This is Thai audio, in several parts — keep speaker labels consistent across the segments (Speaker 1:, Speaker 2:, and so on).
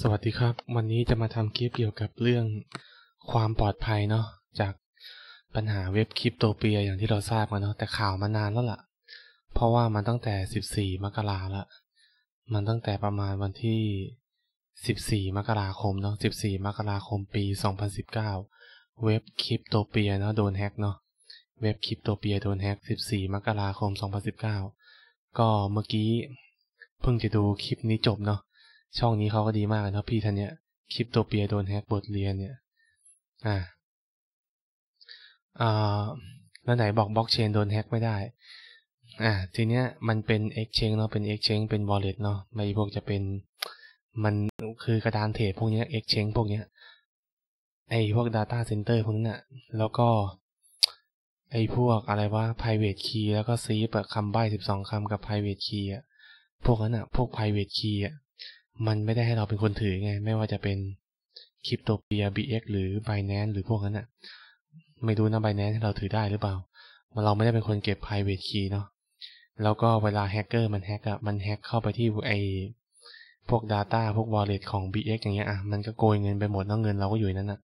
Speaker 1: สวัสดีครับ วันนี้จะมาทำคลิปเกี่ยวกับเรื่องความปลอดภัยเนาะจากปัญหาเว็บคริปโตเปียอย่างที่เราทราบกันเนาะแต่ข่าวมานานแล้วล่ะ เพราะว่ามันตั้งแต่ 14 มกราละมันตั้งแต่ประมาณวันที่ 14 มกราคมเนาะ 14 มกราคมปี 2019 เว็บคริปโตเปียเนาะโดนแฮกเนาะเว็บคริปโตเปียโดนแฮก14 มกราคม 2019 ก็เมื่อกี้เพิ่งจะดูคลิปนี้จบเนาะ ช่องนี้เขาก็ดีมากนะพี่ท่านเนี้ยคลิปโตเปียโดนแฮกบทเรียนเนี่ย อ่าอ่าแล้วไหนบอกบล็อกเชนโดนแฮกไม่ได้ อ่า ทีเนี้ยมันเป็น exchange เนาะ เป็น exchange เป็น wallet เนาะ ไม่พวกจะเป็น มันคือกระดานเทรดพวกเนี้ย exchange พวกเนี้ย ไอพวก data center พวกนั้นอะแล้วก็ ไอพวกอะไรว่า private key แล้วก็ซีปคำใบ้สิบสองคำกับ private key อะพวกนั้นอะพวก private key อะ มันไม่ได้ให้เราเป็นคนถือไง ไม่ว่าจะเป็นคริปโตเปีย BX หรือ Binance หรือพวกนั้นอะไม่รู้นะ Binance ให้เราถือได้หรือเปล่า เราไม่ได้เป็นคนเก็บ private key เนาะแล้วก็เวลาแฮกเกอร์มันแฮกอะมันแฮกเข้าไปที่ไอพวก Data พวก Wallet ของ BX อย่างเงี้ยอะมันก็โกยเงินไปหมดแล้วเงินเราก็อยู่นั้นอะ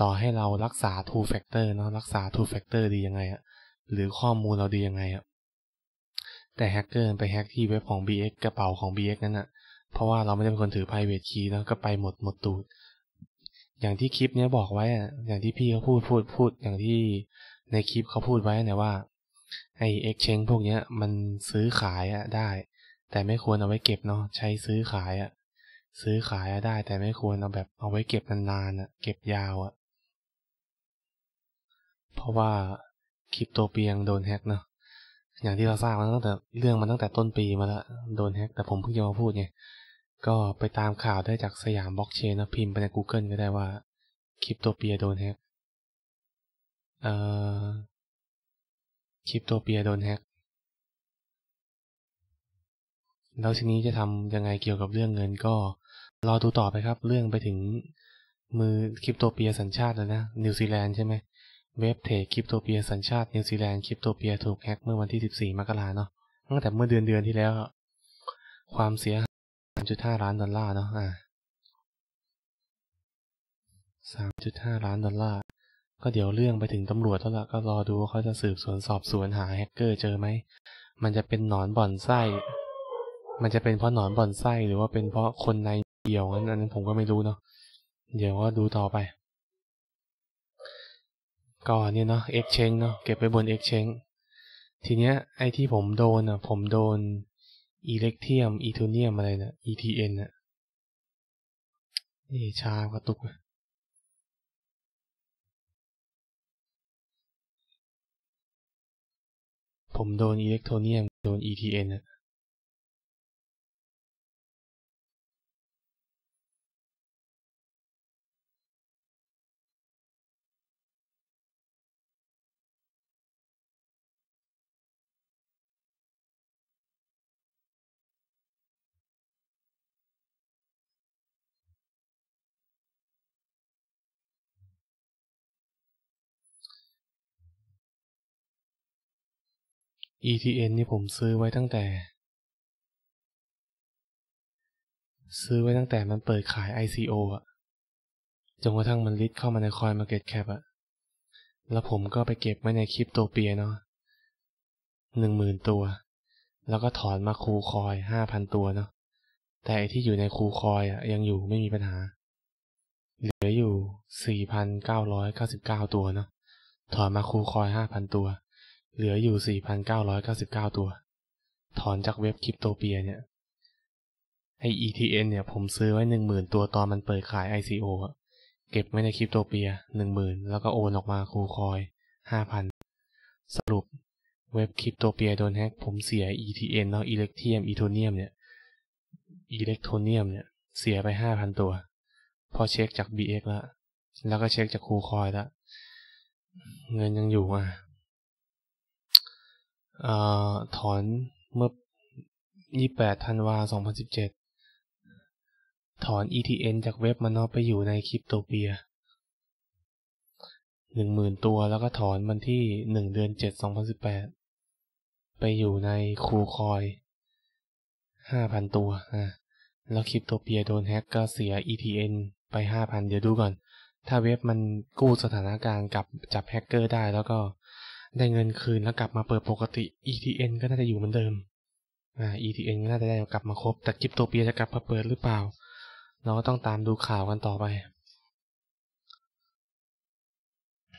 Speaker 1: ต่อให้เรารักษา two factor เนาะรักษา two factor ดียังไงอะหรือข้อมูลเราดียังไงอะแต่แฮกเกอร์ไปแฮกที่เว็บของ BX กระเป๋าของ BX นั้นอะ เพราะว่าเราไม่ได้เป็นคนถือ private key แล้วก็ไปหมดหมดตูด อย่างที่คลิปนี้บอกไว้อะอย่างที่พี่เขาพูดพูดพูด อย่างที่ในคลิปเขาพูดไว้เนี่ยว่าไอ exchange พวกนี้มันซื้อขายอะได้ แต่ไม่ควรเอาไว้เก็บเนาะใช้ซื้อขายอะซื้อขายอะได้ แต่ไม่ควรเอาแบบเอาไว้เก็บนานๆอะเก็บยาวอะเพราะว่าคริปโตเปียงโดนแฮกเนาะอย่างที่เราทราบมาตั้งแต่เรื่องมันตั้งแต่ต้นปีมาแล้วโดนแฮกแต่ผมเพิ่งจะมาพูดไง ก็ไปตามข่าวได้จากสยามบล็อกเชนนะพิมพ์ไปใน Google ก็ได้ว่าคริปโตเปียโดนแฮกเอ่อคริปโตเปียโดนแฮกแล้วทีนี้จะทำยังไงเกี่ยวกับเรื่องเงินก็รอดูต่อไปครับ เรื่องไปถึงมือคริปโตเปียสัญชาติแล้วนะ นิวซีแลนด์ใช่ไหมเว็บเทรดคริปโตเปียสัญชาตินิวซีแลนด์คริปโตเปียถูกแฮกเมื่อวันที่ 14 มกราเนาะตั้งแต่เมื่อเดือนเดือนที่แล้ว ความเสีย 3.5ล้านดอลลาร์เนาะอ่า3.5ล้านดอลลาร์ก็เดี๋ยวเรื่องไปถึงตำรวจแล้วล่ะก็รอดูว่าเขาจะสืบสวนสอบสวนหาแฮกเกอร์เจอไหม มันจะเป็นหนอนบ่อนไส้ มันจะเป็นเพราะหนอนบ่อนไส้หรือว่าเป็นเพราะคนในเดี่ยวนั้นอันนั้นผมก็ไม่รู้เนาะ เดี๋ยวว่าดูต่อไปก่อนเนี่ยเนาะ exchange เนาะเก็บไปบน exchange ทีเนี้ยไอ้ที่ผมโดนอะผมโดน อิเล็กเทียมอีทูเนียมอะไรนะ ETN นะนี่ชากระตุกผมโดนอิเล็กโทรเนียม โดน ETN นะ ETN นี่ผมซื้อไว้ตั้งแต่ ซื้อไว้ตั้งแต่มันเปิดขาย ICO อะจนกระทั่งมันลิสเข้ามาในคอยมาเก็ตแคปอะแล้วผมก็ไปเก็บไว้ในคริปโตเปียเนาะหนึ่งหมื่นตัว แล้วก็ถอนมาคูคอยห้าพันตัวเนาะแต่ที่อยู่ในคูคอยอะยังอยู่ไม่มีปัญหา เหลืออยู่สี่พันเก้าร้อยเก้าสิบเก้าตัวเนาะถอนมาคูคอยห้าพันตัว เหลืออยู่ 4,999 ตัว ถอนจากเว็บคริปโตเปียเนี่ย ไอ ETN เนี่ยผมซื้อไว้ 10,000 ตัวตอนมันเปิดขาย ICO อะเก็บไว้ในคริปโตเปีย 10,000 แล้วก็โอนออกมาคูคอย 5,000 สรุปเว็บคริปโตเปียโดนแฮกผมเสีย ETN เนาะอิเล็กเทียมอีโทเนียมเนี่ยอิเล็กโทเนียมเนี่ย เสียไป 5,000 ตัว พอเช็คจาก BX แล้ว แล้วก็เช็คจากคูคอยแล้ว เงินยังอยู่อะ อถอนเมื่อ 28 ธันวา 2017 ถอน ETN จากเว็บมันเนาไปอยู่ในคริปโตเปีย 10,000 ตัวแล้วก็ถอนมันที่ 1 เดือน 7 2018 ไปอยู่ในคูคอย 5,000 ตัวอะแล้วคริปโตเปียโดนแฮ็กก็เสีย ETN ไปห้าพันเดี๋ยวดูก่อน ถ้าเว็บมันกู้สถานการณ์กับจับแฮกเกอร์ได้แล้วก็ ได้เงินคืนแล้วกลับมาเปิดปกติ ETN ก็น่าจะอยู่เหมือนเดิมอ่า ETN ก็น่าจะได้กลับมาครบ แต่คริปโตเปียจะกลับมาเปิดหรือเปล่า เราก็ต้องตามดูข่าวกันต่อไป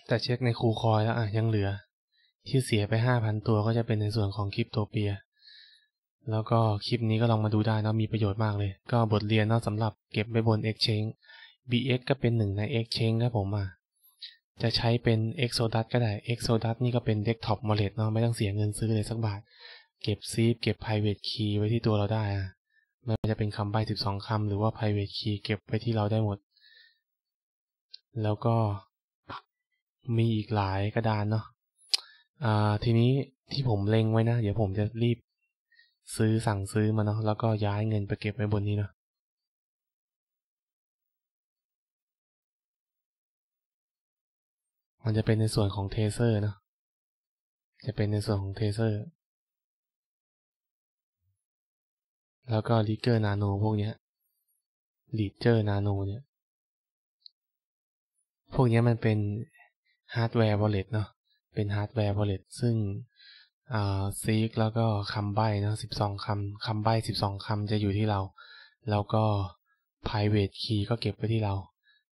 Speaker 1: แต่เช็คในคูคอยแล้วอะยังเหลือ ที่เสียไปห้าพันตัวก็จะเป็นในส่วนของคริปโตเปีย แล้วก็คลิปนี้ก็ลองมาดูได้นะมีประโยชน์มากเลย ก็บทเรียนเนาะสำหรับเก็บไว้บน Exchange BX ก็เป็นหนึ่งใน Exchange ครับผมอะ จะใช้เป็น Exodus ก็ได้ Exodus นี่ก็เป็น Desktop Wallet เนาะไม่ต้องเสียเงินซื้อเลยสักบาท เก็บซีฟเก็บ private key ไว้ที่ตัวเราได้อะไม่ว่าจะเป็นคำใบ้12คำหรือว่า private key เก็บไว้ที่เราได้หมด แล้วก็มีอีกหลายกระดานเนาะอ่าทีนี้ที่ผมเล็งไว้นะ เดี๋ยวผมจะรีบซื้อสั่งซื้อมาเนาะแล้วก็ย้ายเงินไปเก็บไว้บนนี้เนาะ มันจะเป็นในส่วนของเทเซอร์เนาะจะเป็นในส่วนของเทเซอร์ แล้วก็ลิเกอร์นาโนพวกเนี้ยลีเจอร์นาโนเนี่ย พวกนี้มันเป็นฮาร์ดแวร์วอลเล็ตเนาะ เป็นฮาร์ดแวร์วอลเล็ตซึ่งซีกแล้วก็คำใบ้นะสิบสองคำคำใบ้สิบสองคำจะอยู่ที่เรา แล้วก็ private key ก็เก็บไว้ที่เรา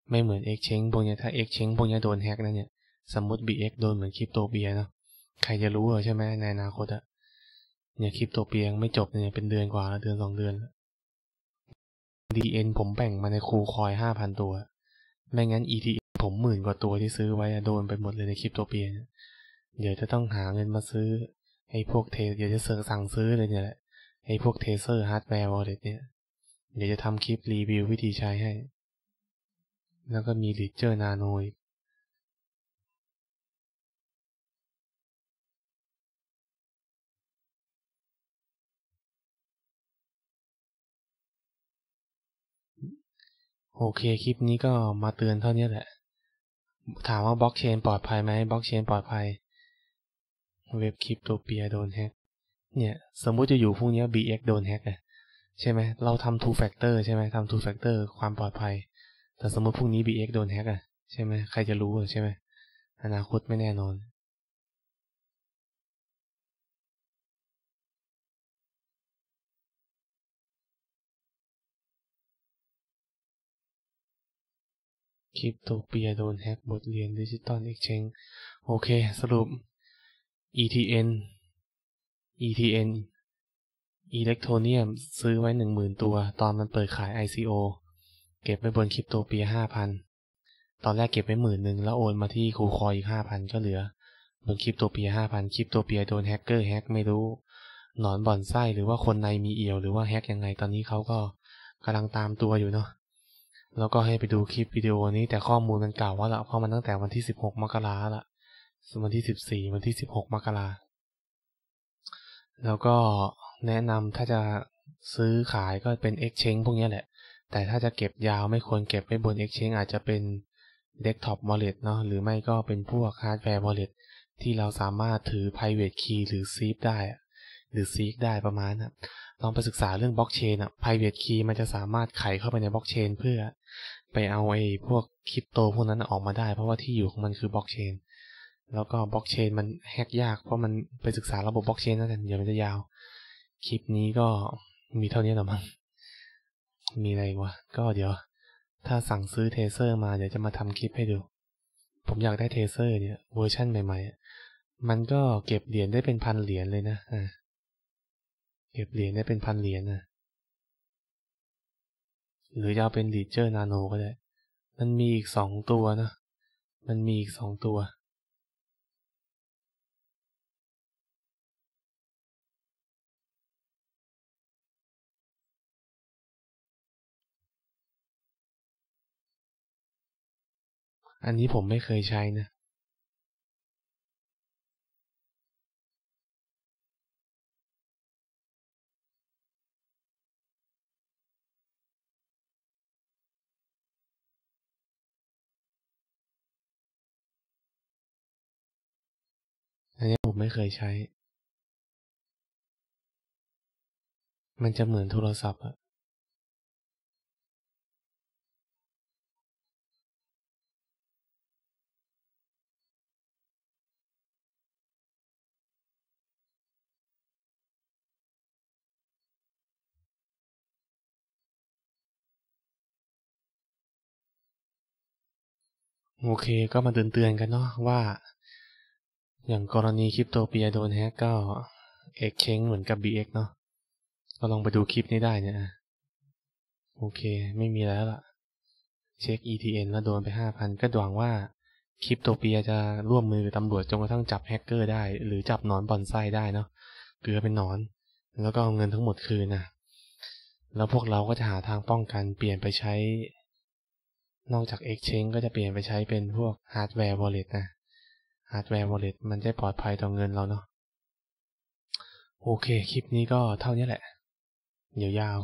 Speaker 1: ไม่เหมือน exchange พวกนี้ถ้า exchange พวกนี้โดนแฮกนะเนี่ย สมมติ BX โดนเหมือนคริปโตเปียเนาะใครจะรู้เหรอใช่ไหมในอนาคตอะเนี่ยคริปโตเปียงไม่จบเนี่ยเป็นเดือนกว่าแล้วเดือนสองเดือน DN ผมแบ่งมาในคูคอยห้าพันตัว ไม่งั้น ETN ผมหมื่นกว่าตัวที่ซื้อไว้โดนไปหมดเลยในคริปโตเปียเดี๋ยวจะต้องหาเงินมาซื้อไอ้พวกเทเดี๋ยวจะเสิร์สั่งซื้อเลยเนี่ยแหละไอ้พวกเทเซอร์ฮาร์ดแวร์วอลเล็ตเนี่ยเดี๋ยวจะทำคลิปรีวิววิธีใช้ให้ แล้วก็มีลิเจอร์นาโนอี โอเคคลิปนี้ก็มาเตือนเท่านี้แหละ ถามว่าบล็อกเชนปลอดภัยไหมบล็อกเชนปลอดภัย เว็บคริปโตเปียโดนแฮกเนี่ย สมมุติจะอยู่พวกนี้ BX โดนแฮกอะใช่ไหมเราทำ two factor ใช่ไหมทำ two factor ความปลอดภัย แต่สมมติพรุ่งนี้ BX โดนแฮกอะใช่ไหมใครจะรู้ใช่ไหมอนาคตไม่แน่นอน คริปโตเปียโดนแฮกบทเรียนดิจิตอลเอ็กชแนนโอเค สรุป ETN ETN อิเล็กโทรเนียมซื้อไว้หนึ่งหมื่นตัว ตอนมันเปิดขาย ICO เก็บไว้บนคริปโตเปียห้าพันตอนแรกเก็บไว้หมื่นหนึ่งแล้วโอนมาที่คูคอยอีกห้าพันก็เหลือ บนคริปโตเปียห้าพันคริปโตเปียโดนแฮกเกอร์แฮกไม่รู้ หนอนบ่อนไส้หรือว่าคนในมีเอี่ยว หรือว่าแฮกยังไงตอนนี้เขาก็กำลังตามตัวอยู่เนาะ แล้วก็ให้ไปดูคลิปวิดีโอนี้แต่ข้อมูลมันเก่าว่าละเพราะมันตั้งแต่วันที่สิบหกมกราละวันที่สิบสี่วันที่สิบหกมกราแล้วก็แนะนำถ้าจะซื้อขายก็เป็น Exchange พวกนี้แหละ แต่ถ้าจะเก็บยาวไม่ควรเก็บไว้บน Exchange อาจจะเป็น Desktop Wallet เนาะหรือไม่ก็เป็นพวก Hardware Wallet ที่เราสามารถถือ private key หรือ seed ได้ หรือ seek ได้ประมาณนะลองไปศึกษาเรื่องบล็อกเชนอะ private key มันจะสามารถไขเข้าไปในบล็อกเชนเพื่อไปเอาไอ้พวกคริปโตพวกนั้นออกมาได้ เพราะว่าที่อยู่ของมันคือบล็อกเชน แล้วก็บล็อกเชนมันแฮกยากเพราะมันไปศึกษาระบบบล็อกเชนนั่นแหละเดี๋ยวมันจะยาว คลิปนี้ก็มีเท่านี้หรอมั้ง มีอะไรวะ ก็เดี๋ยว ถ้าสั่งซื้อเทเซอร์มาเดี๋ยวจะมาทำคลิปให้ดู ผมอยากได้เทเซอร์เนี่ยเวอร์ชั่นใหม่ๆ มันก็เก็บเหรียญได้เป็นพันเหรียญเลยนะอ่า เก็บเหรียญได้เป็นพันเหรียญนะหรือจะเอาเป็นดีเจอร์นาโนก็ได้ มันมีอีกสองตัวนะ มันมีอีกสองตัว อันนี้ผมไม่เคยใช้นะันนี้ผมไม่เคยใช้ มันจะเหมือนโทรศัพท์อะโอเคก็มาเตือนๆกันเนาะว่า อย่างกรณีคริปโตเปียโดนแฮกก็เอ็กเชงเหมือนกับ BX เนาะก็ลองไปดูคลิปนี้ได้เนี่ย โอเค ไม่มีแล้วล่ะ เช็ค ETN แล้วโดนไปห้าพันก็หวังว่าคริปโตเปียจะร่วมมือกับตำรวจจนกระทั่งจับแฮกเกอร์ได้ หรือจับนอนบอนไส้ได้เนาะเกลือเป็นนอน แล้วก็เอาเงินทั้งหมดคืนนะแล้วพวกเราก็จะหาทางป้องกันเปลี่ยนไปใช้ นอกจาก Exchange ก็จะเปลี่ยนไปใช้เป็นพวกฮาร์ดแวร์ Wallet นะ ฮาร์ดแวร์วอลเล็ตมันจะปลอดภัยต่อเงินเราเนาะโอเค คลิปนี้ก็เท่านี้แหละ เดี๋ยวยาว